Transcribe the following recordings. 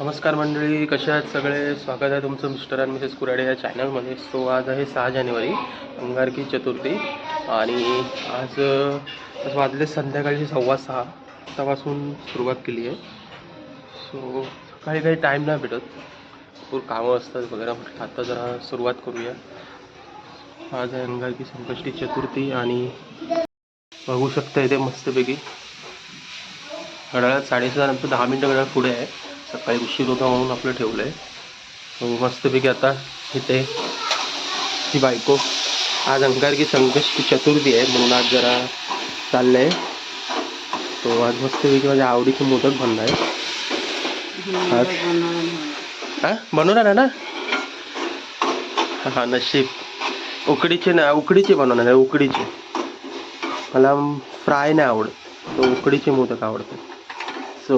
नमस्कार मंडळी कसे आहेत सगळे? स्वागत आहे तुमचं मिस्टर अँड मिसेस कुराडे या चॅनलमध्ये. सो आज आहे सहा जानेवारी अंगारकी चतुर्थी. आणि आज अ, आज वाजले संध्याकाळचे सव्वा सहा. आतापासून सुरुवात केली आहे. सो सकाळी काही टाईम नाही भेटत. भरपूर कामं असतात वगैरे. म्हटलं आता जरा सुरुवात करूया. आज आहे अंगारकी संकष्टी चतुर्थी आणि बघू शकता इथे मस्तपैकी. घड्याळात साडेसहा नंतर दहा मिनटं घड्याळ पुढे आहे. सकाळी उशीर होता म्हणून आपलं ठेवलं आहे मस्तपैकी आता इथे ही बायको आज अंगारकी संकष्टी चतुर्थी आहे म्हणून आज जरा चाललं आहे तो आज मस्तपैकी माझ्या आवडीचे मोदक बनणार आहे आज बनवणार आहे ना? हा नशीब. उकडीचे ना उकडीचे बनवणार आहे उकडीचे. मला फ्राय नाही आवडत तो उकडीचे मोदक आवडतात. सो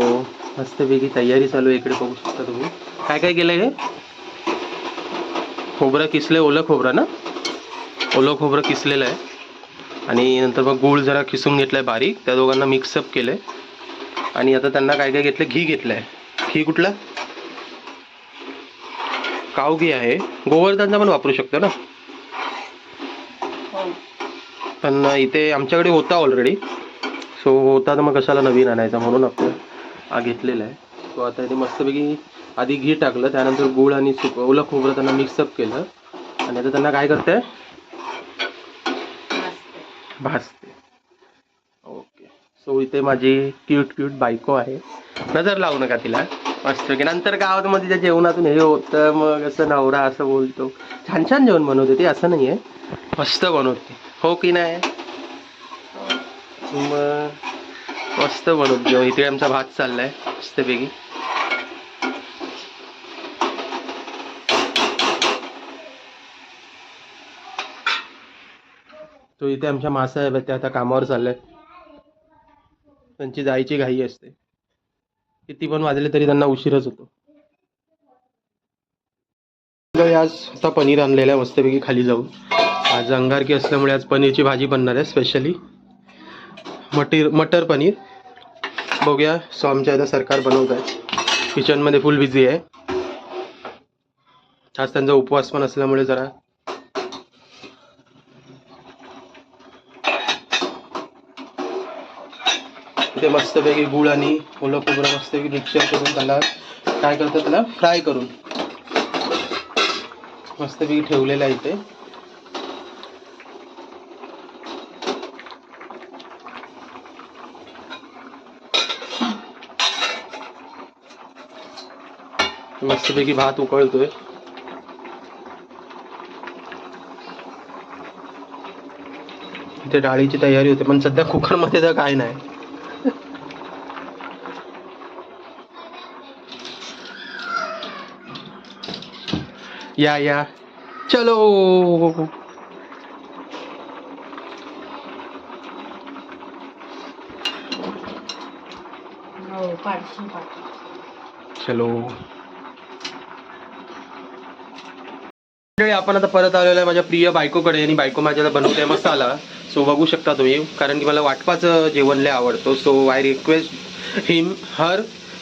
मस्तपैकी तयारी चालू आहे. इकडे बघू शकता तुम्ही. काय काय केलं हे? खोबरं किसलं ओलं खोबरं ना? ओलं खोबरं किसलेलं आहे. आणि नंतर मग गूळ जरा किसून घेतलं आहे बारीक. त्या दोघांना मिक्सअप केलं आहे आणि आता त्यांना काय काय घेतलं घी घेतलं आहे घी कुठला? काव घी आहे. गोवर्धनचा पण वापरू शकतो ना? पण इथे आमच्याकडे होता ऑलरेडी सो होता तर मग कशाला नवीन आणायचा म्हणून आपण हा घेतलेला आहे. तो आता इथे मस्तपैकी आधी घी टाकलं त्यानंतर गूळ आणि सुक ओलं खोबरं त्यांना मिक्सअप केलं. आणि आता त्यांना काय करते भाजते. ओके. सो इथे माझी क्यूट क्यूट बायको आहे. नजर लावू नका तिला. मस्तपैकी. नंतर गावात मध्ये त्या जेवणातून हे होतं मग असं नवरा असं बोलतो. छान छान जेवण बनवते ते असं नाही आहे मस्त बनवते. हो की नाही? हो. मग मस्त बनवत जेवण इथे आमचा भात चाललाय मस्तपैकी. तो इथे आमच्या मासा आहे ते आता कामावर चालल्यात त्यांची जायची घाई असते. किती पण वाजले तरी त्यांना उशीरच होतो. आज आता पनीर आणलेलं आहे मस्तपैकी खाली जाऊन. आज अंगारकी असल्यामुळे आज पनीरची भाजी बनणार आहे स्पेशली मटीर मटर पनीर. बघूया सो आमच्या इथं सरकार बनवत आहे. किचनमध्ये फुल बिझी आहे. आज त्यांचा उपवास पण असल्यामुळे जरा इथे मस्तपैकी गुळ आणि ओलं खोबरं मस्तपैकी मिक्सर करून त्याला काय करतात त्याला फ्राय करून. मस्तपैकी ठेवलेलं आहे इथे. मस्तपैकी भात उकळतोय. इथे डाळीची तयारी होते पण सध्या कुकरमध्ये तर काय नाही. या या. चलो. हो चलो. मंडळी, आपण आता परत आलेलो आहे माझ्या प्रिय बायकोकडे आणि बायको माझ्याला बनवते मसाला. सो बघू शकता तुम्ही कारण की मला वाटपाचं जेवण लय आवडतो. So I request him her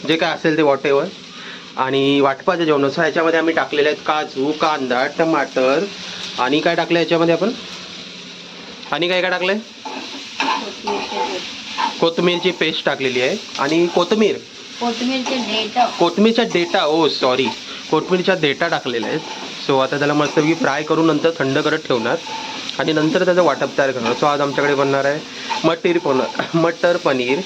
जे काय असेल ते वॉट एव्हर आणि वाटपाचं जेवण सो ह्याच्यामध्ये आम्ही टाकलेले आहेत काजू कांदा टमाटर. आणि काय टाकलं याच्यामध्ये आपण? आणि काय काय टाकलंय? कोथिंबीरची पेस्ट टाकलेली आहे. आणि कोथिंबीर कोथिंबीरचे डेट. कोथमीरच्या डेटा ओ सॉरी कोथमीरच्या डेटा टाकलेल्या आहेत. सो आता त्याला मस्तपैकी फ्राय करून नंतर थंड करत ठेवणार. आणि नंतर त्याचं वाटप तयार करणार. सो आज आमच्याकडे बनणार आहे मटीर पन मटर पनीर.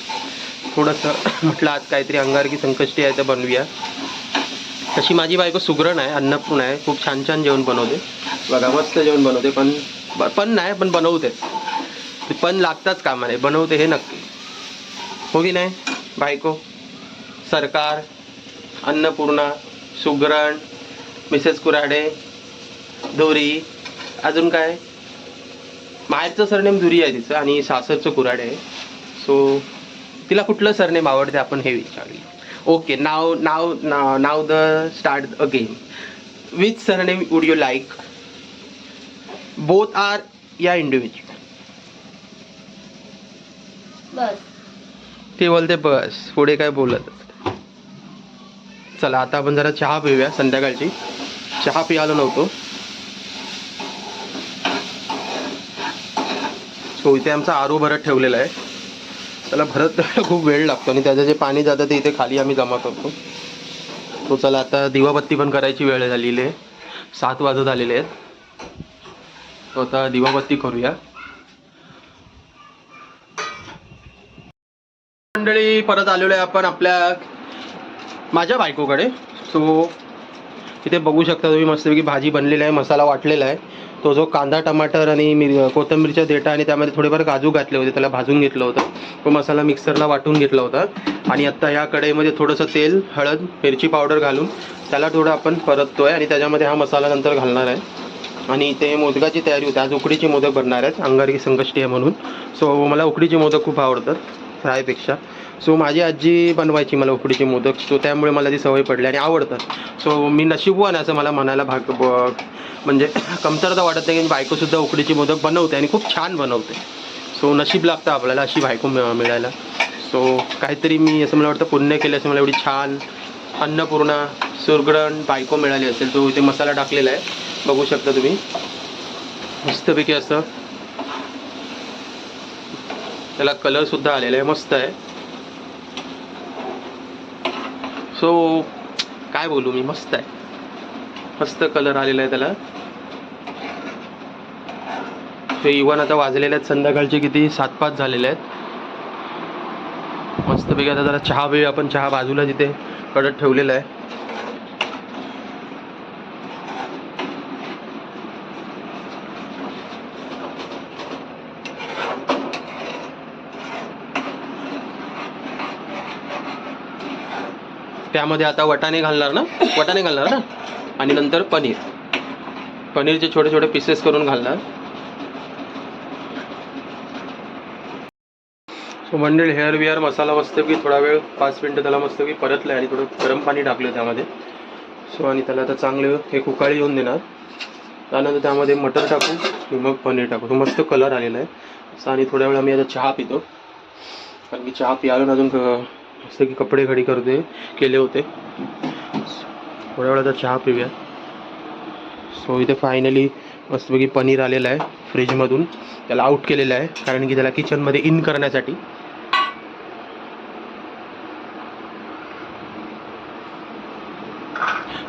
थोडंसं म्हटलं आज काहीतरी अंगारकी संकष्टी आहे तर बनवूया. तशी माझी बायको सुगरण आहे अन्नपूर्ण आहे. खूप छान छान जेवण बनवते. बघा मस्त जेवण बनवते पण पण नाही पण बनवते. पण लागताच काम आहे. बनवते हे नक्की. हो की नाही? बायको सरकार अन्नपूर्णा सुगरण मिसेस कुराडे धुरी अजून काय? माहेरचं सरनेम धुरी आहे तिचं आणि सासरचं कुराडे आहे. सो तिला कुठलं सरनेम आवडते आपण हे विचारूया. ओके नाव नाव नाव the start again which surname would you like both or या इंडिव्हिज्युअल बस. ते बोलते बस. पुढे काय बोलत? चला आता आपण जरा चहा पिऊया संध्याकाळची. चहा पियालो नव्हतो. सो इथे आमचा आरो भरत ठेवलेला आहे. त्याला भरत करायला खूप वेळ लागतो आणि त्याचं जे पाणी जातं ते इथे खाली आम्ही जमा करतो. तो चला आता दिवाबत्ती पण करायची वेळ झालेली आहे. सात वाजत आलेले आहेत. तो आता दिवाबत्ती करूया. मंडळी परत आलेलो आहे आपण आपल्या माझ्या बायकोकडे. सो इथे बघू शकता तुम्ही मस्तपैकी भाजी बनलेली आहे मसाला वाटलेला आहे. तो जो कांदा टमाटर आणि मिर कोथिंबीरच्या देटा आणि त्यामध्ये थोडेफार काजू घातले होते त्याला भाजून घेतलं होतं. तो मसाला मिक्सरला वाटून घेतला होता. आणि आत्ता या कढईमध्ये थोडंसं तेल हळद मिरची पावडर घालून त्याला थोडं आपण परततोय आणि त्याच्यामध्ये हा मसाला नंतर घालणार आहे. आणि इथे मोदकाची तयारी होते. आज उकडीचे मोदक बनणार आहेत अंगारकी संकष्टी आहे म्हणून. सो मला उकडीचे मोदक खूप आवडतात फ्रायपेक्षा. सो माझी आजी बनवायची मला उकडीचे मोदक. सो त्यामुळे मला ती सवय पडली आणि आवडतात. सो मी नशीबवान असं मला म्हणायला भाग ब- म्हणजे कमतरता वाटत नाही की बायकोसुद्धा उकडीचे मोदक बनवते आणि खूप छान बनवते. सो नशीब लागतं आपल्याला अशी बायको मिळायला. सो काहीतरी मी असं मला वाटतं पुण्य केलं असं मला एवढी छान अन्नपूर्णा सुरगरण बायको मिळाली असेल. तो इथे मसाला टाकलेला आहे. बघू शकता तुम्ही. मस्तपैकी असं त्याला कलर सुद्धा आलेला आहे मस्त आहे. सो काय बोलू मी मस्त आहे. मस्त कलर आलेला आहे त्याला. हे इवन आता वाजलेले आहेत संध्याकाळचे किती? सात पाच झालेले आहेत. मस्तपैकी आता जरा चहा वेळ आपण चहा बाजूला जिथे कडत ठेवलेला आहे. त्यामध्ये आता वटाणे घालणार ना? वटाणे घालणार ना? आणि नंतर पनीर. पनीरचे छोटे छोटे पीसेस करून घालणार. सो मंडळी हेअर विअर मसाला मस्तपैकी थोडा वेळ पाच मिनटं त्याला मस्तपैकी परतलं आहे आणि थोडं गरम पाणी टाकलं त्यामध्ये. सो आणि त्याला आता चांगले हे कुकाळी येऊन देणार. त्यानंतर त्यामध्ये मटर टाकू आणि मग पनीर टाकू. तो मस्त कलर आलेला आहे. असं आणि थोड्या वेळ आम्ही आता चहा पितो. कारण की चहा प्यायला अजून जसं की कपडे घडी करते केले होते. थोड्या वेळाचा चहा पिऊया. सो इथे फायनली मस्तपैकी पनीर आलेलं आहे फ्रीजमधून त्याला आउट केलेलं आहे कारण की त्याला किचनमध्ये इन करण्यासाठी.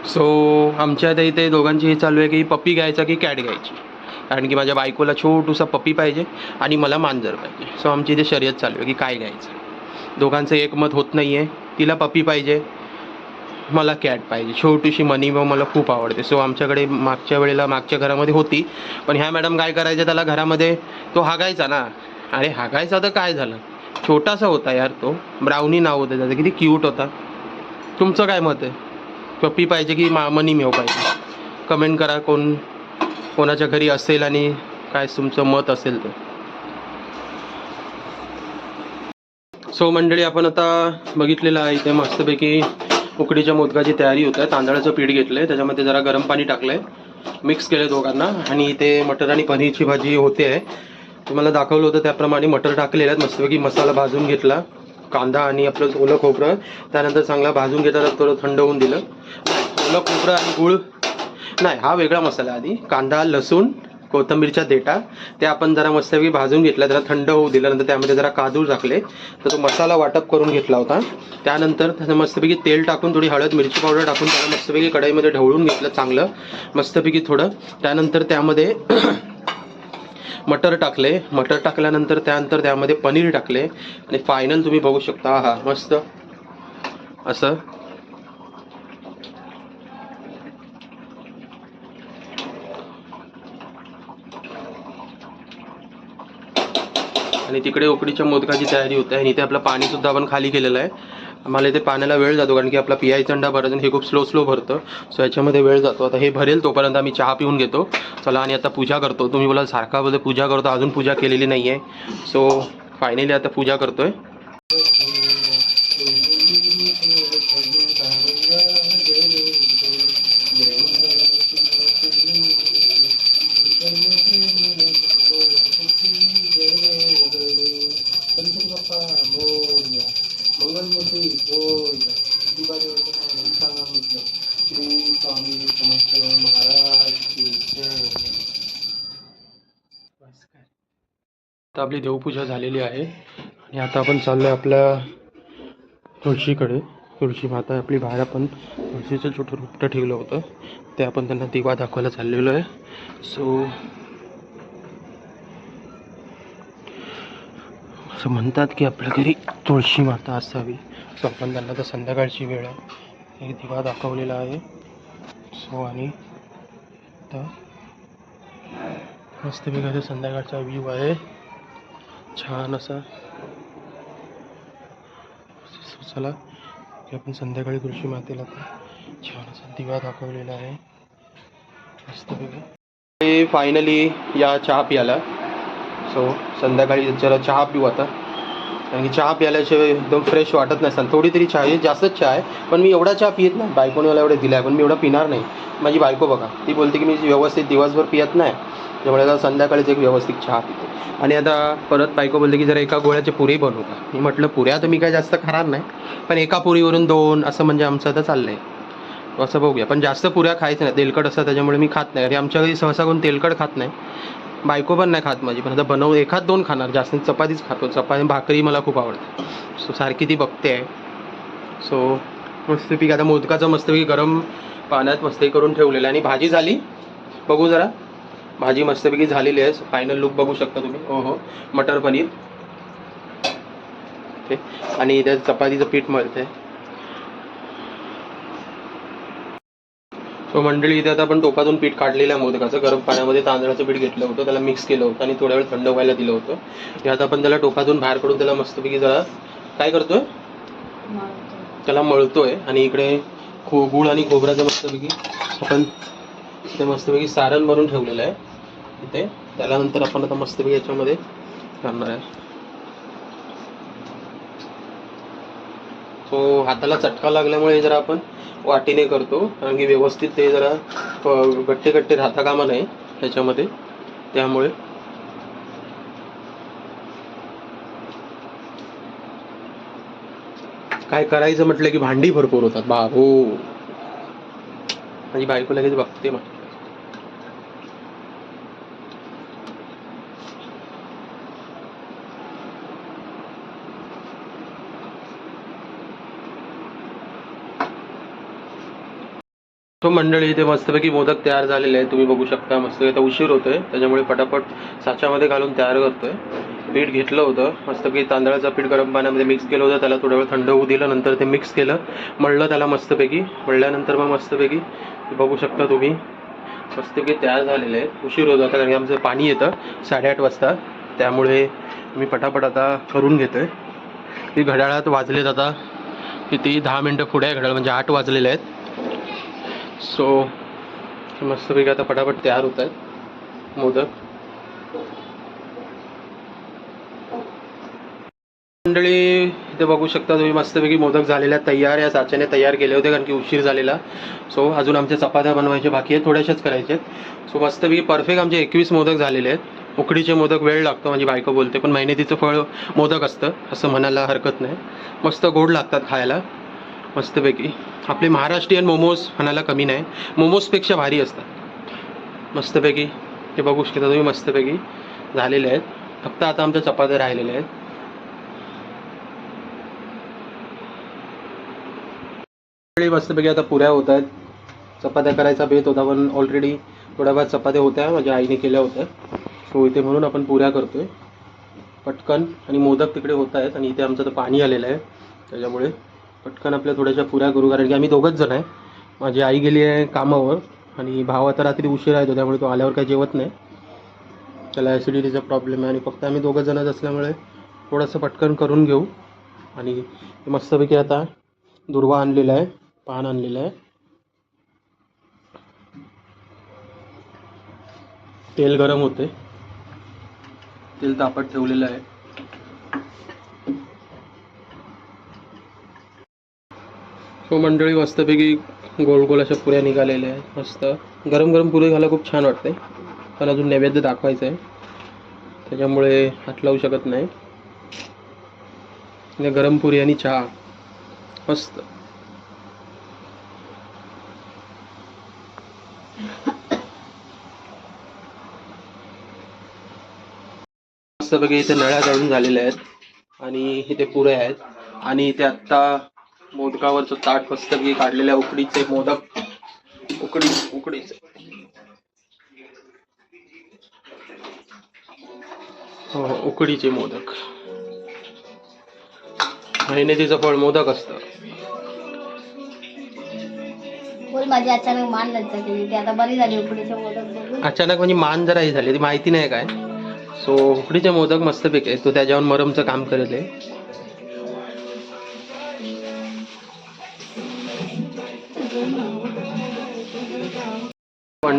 सो आमच्या आता इथे दोघांची हे चालू आहे की पप्पी घ्यायचा की कॅट घ्यायची. कारण की माझ्या बायकोला छोटूसा पप्पी पाहिजे आणि मला मांजर पाहिजे. सो आमची इथे शर्यत चालू आहे की काय घ्यायचं. दोघांचं एकमत होत नाही आहे तिला पप्पी पाहिजे. मला कॅट पाहिजे. छोटीशी मनी मग मला खूप आवडते. सो आमच्याकडे मागच्या वेळेला मागच्या घरामध्ये होती. पण ह्या मॅडम काय करायच्या? त्याला घरामध्ये तो हागायचा ना. अरे हागायचा तर काय झालं? छोटासा होता यार तो. ब्राउनी नाव होतं त्याचं. किती क्यूट होता. तुमचं काय मत आहे? पप्पी पाहिजे की मा मनी मेव पाहिजे? कमेंट करा कोण कोणाच्या घरी असेल आणि काय तुमचं मत असेल तर सो मंडळी आपण आता बघितलेलं आहे इथे मस्तपैकी उकडीच्या मोदकाची तयारी होत आहे. तांदळाचं पीठ घेतलं आहे त्याच्यामध्ये जरा गरम पाणी टाकलं आहे मिक्स केलं दोघांना. आणि इथे मटर आणि पनीरची भाजी होते. आहे तुम्हाला दाखवलं होतं त्याप्रमाणे मटर टाकलेलं आहेत. मस्तपैकी मसाला भाजून घेतला. कांदा आणि आपलं ओलं खोबरं. त्यानंतर चांगला भाजून घेताना थोडं थंड होऊन दिलं. ओलं खोबरं आणि गूळ. नाही हा वेगळा मसाला आधी. कांदा लसूण कोथिंबीरच्या देटा ते आपण जरा मस्तपैकी भाजून घेतला जरा थंड होऊ दिलं नंतर त्यामध्ये जरा काजू टाकले. तर तो मसाला वाटप करून घेतला होता. त्यानंतर त्याचं मस्तपैकी तेल टाकून थोडी हळद मिरची पावडर टाकून त्याला मस्तपैकी कढईमध्ये ढवळून घेतलं चांगलं मस्तपैकी थोडं. त्यानंतर त्यामध्ये मटर टाकले. मटर टाकल्यानंतर त्यानंतर त्यामध्ये पनीर टाकले. आणि फायनल तुम्ही बघू शकता हा मस्त. असं. आणि तिकडे उकडीच्या मोदकाची तयारी होते. आणि इथे आपलं पाणीसुद्धा आपण खाली केलेलं आहे. आम्हाला इथे पाण्याला वेळ जातो कारण की आपला पियायचा अंडा भरायचं हे खूप स्लो स्लो भरतं. सो याच्यामध्ये वेळ जातो. आता हे भरेल तोपर्यंत आम्ही चहा पिऊन घेतो. चला आणि आता पूजा करतो. तुम्ही बोला सारखा बोलतो पूजा करतो. अजून पूजा केलेली नाही आहे सो फायनली आता पूजा श्री स्वामी समर्थ महाराज आता आपली देवपूजा झालेली आहे. आणि आता आपण चाललो आहे आपल्या तुळशीकडे. तुळशी माता आपली बाहेर आपण तुळशीचं छोटं रुपटं ठेवलं होतं. ते आपण त्यांना दिवा दाखवायला चाललेलो आहे. सो असं म्हणतात की आपल्या घरी तुळशी माता असावी. सो तर संध्याकाळची वेळ आहे एक दिवा दाखवलेला आहे. सो आणि आता मस्तपैकी आता संध्याकाळचा व्ह्यू आहे. छान असा. चला आपण संध्याकाळी कृषी मातेला छान असा दिवा दाखवलेला आहे. मस्त फायनली या चहा प्याला. सो संध्याकाळी जरा चहा पिऊ आता. कारण की चहा प्यायल्याशिवाय एकदम फ्रेश वाटत नाही थोडी तरी चहा आहे जास्तच चहा आहे. पण मी एवढा चहा पित नाही. बायकोने मला एवढं दिला आहे पण मी एवढा पिणार नाही. माझी बायको बघा ती बोलते की मी व्यवस्थित दिवसभर पियत नाही. त्यामुळे आता संध्याकाळीच एक व्यवस्थित चहा पितो. आणि आता परत बायको बोलते की जरा एका गोळ्याचे पुरी बनवू का? मी म्हटलं पुऱ्या तर मी काय जास्त खाणार नाही. पण एका पुरीवरून दोन असं म्हणजे आमचं आता चाललं आहे असं बघूया. पण जास्त पुऱ्या खायचं नाही. तेलकट असतं त्याच्यामुळे मी खात नाही. आणि आमच्या घरी सहसा कोण तेलकट खात नाही. बायको पण नाही खात माझी पण आता बनव एखाद दोन खाणार जास्त चपातीच खातो. चपाती भाकरी मला खूप आवडते. सो सारखी ती बघते. आहे सो मस्तपैकी आता मोदकाचं मस्तपैकी गरम पाण्यात मस्तपैकी करून ठेवलेलं आहे. आणि भाजी झाली? बघू जरा. भाजी मस्तपैकी झालेली आहे. फायनल लुक बघू शकता तुम्ही. हो हो मटर पनीर. ओके आणि त्यात चपातीचं पीठ मळते. सो मंडळी इथे आता आपण टोपातून पीठ काढलेलं आहे मोदकाचं. गरम पाण्यामध्ये तांदळाचं पीठ घेतलं होतं त्याला मिक्स केलं होतं आणि थोड्या वेळ थंड व्हायला दिलं होतं. हे आता आपण त्याला टोपातून बाहेर काढून त्याला मस्तपैकी जरा काय करतोय. त्याला मळतोय आणि इकडे खो गुळ आणि खोबऱ्याचं मस्तपैकी आपण ते मस्तपैकी सारण भरून ठेवलेलं आहे. इथे त्याला नंतर आपण आता मस्तपैकी याच्यामध्ये करणार आहे. सो हाताला चटका लागल्यामुळे जरा आपण वाटीने करतो. कारण की व्यवस्थित ते जरा गट्टे गट्टे राहता कामा नाही त्याच्यामध्ये त्यामुळे. काय करायचं म्हटलं की भांडी भरपूर होतात. बा हो माझी बायको लगेच बघते मग तो मंडळी इथे मस्तपैकी मोदक तयार झालेले आहे तुम्ही बघू शकता मस्त आता उशीर होतोय. त्याच्यामुळे पटापट साच्यामध्ये घालून तयार करतोय. पीठ घेतलं होतं. मस्तपैकी तांदळाचं पीठ गरम पाण्यामध्ये मिक्स केलं होतं. त्याला थोडा वेळ थंड होऊ दिलं. नंतर ते मिक्स केलं. मळलं त्याला मस्तपैकी. मळल्यानंतर मग मस्तपैकी बघू शकता तुम्ही. मस्तपैकी तयार झालेले आहेत. उशीर होतो आता कारण की आमचं पाणी येतं साडेआठ वाजता. त्यामुळे मी पटापट आता करून घेतोय. की घड्याळात वाजलेत आता. किती दहा मिनटं पुढे आहे घड्याळ. म्हणजे आठ वाजलेले आहेत. सो मस्तपैकी आता पटापट तयार होत आहेत. मोदक. मंडळी इथे बघू शकता तुम्ही मस्तपैकी मोदक झालेल्या तयार या साच्याने तयार केले होते कारण की उशीर झालेला. सो अजून आमच्या चपात्या बनवायचे बाकी आहेत थोड्याशाच करायचे आहेत. सो मस्तपैकी परफेक्ट आमचे एकवीस मोदक झालेले आहेत. उकडीचे मोदक वेळ लागतो माझी बायको बोलते पण मेहनतीचं फळ मोदक असतं असं म्हणायला हरकत नाही. मस्त गोड लागतात खायला. मस्तपैकी. आपले महाराष्ट्रीयन मोमोज म्हणायला कमी नाही. मोमोजपेक्षा भारी असतात. मस्तपैकी. हे बघू शकता तुम्ही मस्तपैकी झालेले आहेत. फक्त आता आमच्या चपात्या राहिलेल्या आहेत. मस्तपैकी आता पुऱ्या होत आहेत. चपात्या करायचा बेत होता पण ऑलरेडी थोड्याफार चपात्या होत्या. माझ्या आईने केल्या होत्या. सो इथे म्हणून आपण पुऱ्या करतोय. पटकन. आणि मोदक तिकडे होत आहेत आणि इथे आमचं तर पाणी आलेलं आहे. त्याच्यामुळे पटकन आपल्या थोड्याशा पुऱ्या करू कारण की आम्ही दोघंच जण आहे. माझी आई गेली आहे कामावर आणि भाव आता रात्री उशिरा येतो त्यामुळे तो आल्यावर काही जेवत नाही. त्याला ॲसिडिटीचा प्रॉब्लेम आहे आणि फक्त आम्ही दोघं जणच असल्यामुळे थोडंसं पटकन करून घेऊ. आणि मस्तपैकी आता दुर्वा आणलेला आहे पान आणलेलं आहे. तेल गरम होते तेल तापत ठेवलेलं आहे. मंडळी मस्तपैकी गोल गोल अशा पुऱ्या निघालेल्या आहेत. मस्त. गरम गरम पुरे घाला खूप छान वाटते. पण अजून नैवेद्य दाखवायचं आहे. त्याच्यामुळे हात लावू शकत नाही. गरम पुरी आणि चहा. मस्त. मस्तपैकी इथे नळ्या जळून झालेल्या आहेत. आणि इथे पुऱ्या आहेत. आणि इथे आत्ता मोदकावरचं ताट मस्तपैकी काढलेल्या उकडीचे मोदक. उकडी उकडीचे. हो उकडीचे मोदक. मेहनतीचं फळ मोदक असतं. बोल माझी अचानक मान लज्जा केली. ती आता बरी झाली उकडीचे मोदक बघून. अचानक म्हणजे मान जरा ही झाली. ती माहिती नाही काय. सो उकडीचे मोदक मस्तपैकी आहे तो त्याच्यावर मरमचं काम करेल आहे.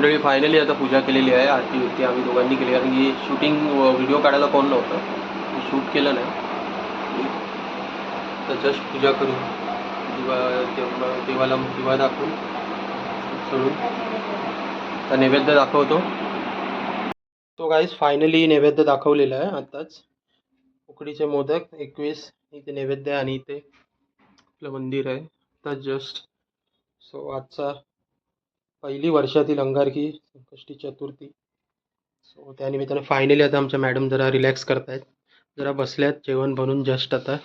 मंडळी फायनली आता पूजा केलेली आहे आरती होती आम्ही दोघांनी केली. कारण की शूटिंग व्हिडिओ काढायला कोण नव्हतं. शूट केलं नाही. तर जस्ट पूजा करू दिवा देवा देवाला दिवा दाखवून सोडून तर नैवेद्य दाखवतो. तो गाईज फायनली नैवेद्य दाखवलेला आहे आत्ताच. उकडीचे मोदक एकवीस इथे नैवेद्य आणि इथे आपलं मंदिर आहे. आता जस्ट सो आजचा पहिली वर्षातील अंगारकी संकष्टी चतुर्थी. सो त्यानिमित्ताने फायनली आता आमच्या मॅडम जरा रिलॅक्स करतायत. जरा बसल्यात जेवण बनून जस्ट आता.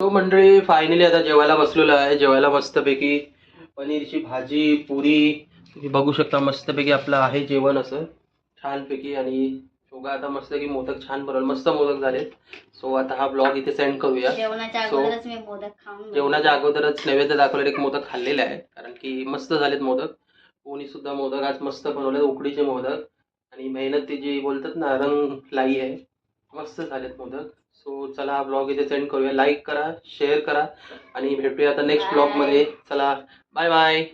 तो मंडळी फायनली आता जेवायला बसलेलो आहे. जेवायला मस्तपैकी पनीरची भाजी पुरी. तुम्ही बघू शकता मस्तपैकी आपलं आहे जेवण असं. छानपैकी आणि शोगा आता मस्तपैकी मोदक छान बनवलं मस्त मोदक झाले. सो आता हा ब्लॉग इथे सेंड करूया. जेवणाच्या अगोदरच मी मोदक खाऊन घेतले. जेवणाच्या अगोदरच नैवेद्य दाखवलेले एक मोदक खाल्लेले आहेत. कारण की मस्त झालेत मोदक. कोणी सुद्धा मोदक आज मस्त बनवले उकडीचे मोदक. आणि मेहनत ती जी बोलतात ना रंग लाई आहे. मस्त झालेत मोदक. सो चला हा ब्लॉग इथे सेंड करूया. लाईक करा शेअर करा. आणि भेटूया आता नेक्स्ट. ब्लॉगमध्ये चला बाय बाय